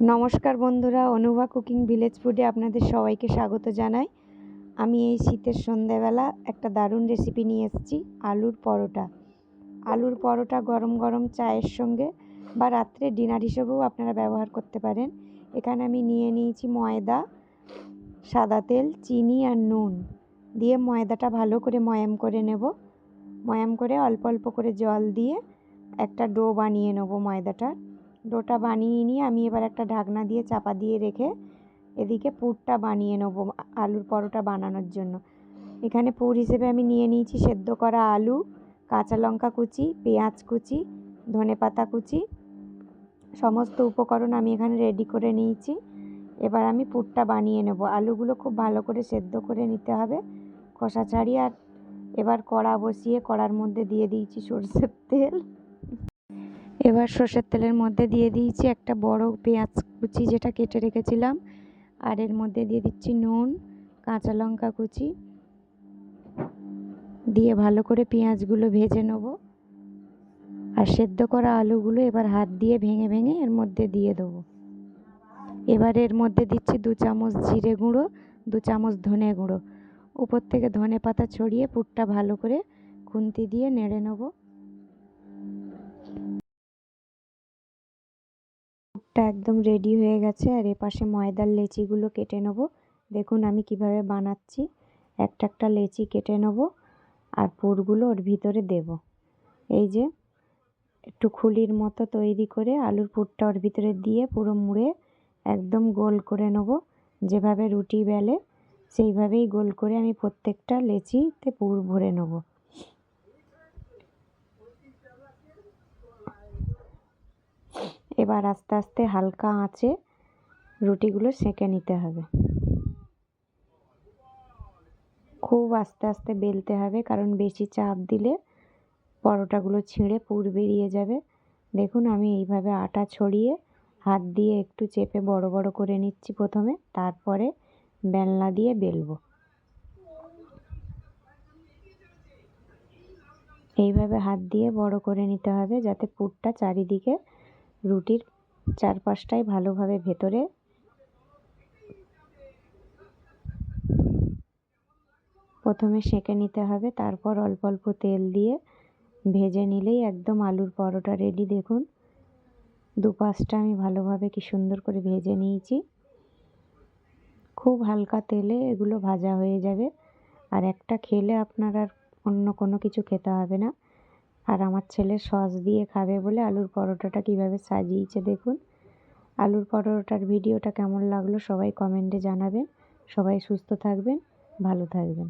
নমস্কার বন্ধুরা, Anubha cooking village ফুডে আপনাদের সবাইকে স্বাগত জানাই। আমি এই শীতের সন্ধেবেলা একটা দারুণ রেসিপি নিয়ে এসেছি, আলুর পরোটা। আলুর পরোটা গরম গরম চায়ের সঙ্গে বা রাত্রে ডিনার হিসেবেও আপনারা ব্যবহার করতে পারেন। এখানে আমি নিয়ে নিয়েছি ময়দা, সাদা তেল, চিনি আর নুন। দিয়ে ময়দাটা ভালো করে ময়াম করে নেব। ময়াম করে অল্প অল্প করে জল দিয়ে একটা ডো বানিয়ে নেব ময়দাটার। ডোটা বানিয়ে নিয়ে আমি এবার একটা ঢাকনা দিয়ে চাপা দিয়ে রেখে এদিকে পুরটা বানিয়ে নেব আলুর পরোটা বানানোর জন্য। এখানে পুর হিসেবে আমি নিয়ে নিয়েছি সেদ্ধ করা আলু, কাঁচা লঙ্কা কুচি, পেঁয়াজ কুচি, ধনে পাতা কুচি, সমস্ত উপকরণ আমি এখানে রেডি করে নিয়েছি। এবার আমি পুরটা বানিয়ে নেব। আলুগুলো খুব ভালো করে সেদ্ধ করে নিতে হবে কষা ছাড়িয়ে আর এবার কড়া বসিয়ে কড়ার মধ্যে দিয়ে দিয়েছি সরষের তেল। এবার সর্ষের তেলের মধ্যে দিয়ে দিয়েছি একটা বড় পেঁয়াজ কুচি যেটা কেটে রেখেছিলাম। আর এর মধ্যে দিয়ে দিচ্ছি নুন, কাঁচা লঙ্কা কুচি। দিয়ে ভালো করে পেঁয়াজগুলো ভেজে নেব। আর সেদ্ধ করা আলুগুলো এবার হাত দিয়ে ভেঙে ভেঙে এর মধ্যে দিয়ে দেবো। এবার এর মধ্যে দিচ্ছি দু চামচ জিরে গুঁড়ো, দু চামচ ধনে গুঁড়ো। উপর থেকে ধনে পাতা ছড়িয়ে পুরটা ভালো করে খুন্তি দিয়ে নেড়ে নেব। পুরটা একদম রেডি হয়ে গেছে, আর এপাশে ময়দার লেচিগুলো কেটে নেব। দেখুন আমি কীভাবে বানাচ্ছি। একটা একটা লেচি কেটে নেব আর পুরগুলো ওর ভিতরে দেব। এই যে, একটু খুলির মতো তৈরি করে আলুর পুরটা ওর ভিতরে দিয়ে পুরো মুড়ে একদম গোল করে নেব। যেভাবে রুটি বেলে, সেইভাবেই গোল করে আমি প্রত্যেকটা লেচিতে পুর ভরে নেব। এবার আস্তে আস্তে হালকা আঁচে রুটিগুলো সেঁকে নিতে হবে। খুব আস্তে আস্তে বেলতে হবে, কারণ বেশি চাপ দিলে পরোটাগুলো ছিঁড়ে পুর বেরিয়ে যাবে। দেখুন, আমি এইভাবে আটা ছড়িয়ে হাত দিয়ে একটু চেপে বড় বড় করে নিচ্ছি প্রথমে, তারপরে বেলনা দিয়ে বেলবো। এইভাবে হাত দিয়ে বড় করে নিতে হবে, যাতে পুরটা চারিদিকে রুটির চারপাশটায় ভালোভাবে ভেতরে প্রথমে সেঁকে নিতে হবে, তারপর অল্প অল্প তেল দিয়ে ভেজে নিলেই একদম আলুর পরোটা রেডি দেখুন, দুপাশটা আমি ভালোভাবে কি সুন্দর করে ভেজে নিয়েছি। খুব হালকা তেলে এগুলো ভাজা হয়ে যাবে। আর একটা খেলে আপনার আর অন্য কোনো কিছু খেতে হবে না। আর আমার ছেলে সস দিয়ে খাবে বলে আলুর পরোটাটা কীভাবে সাজিয়েছে দেখুন। আলুর পরোটার ভিডিওটা কেমন লাগল সবাই কমেন্টে জানাবেন। সবাই সুস্থ থাকবেন, ভালো থাকবেন।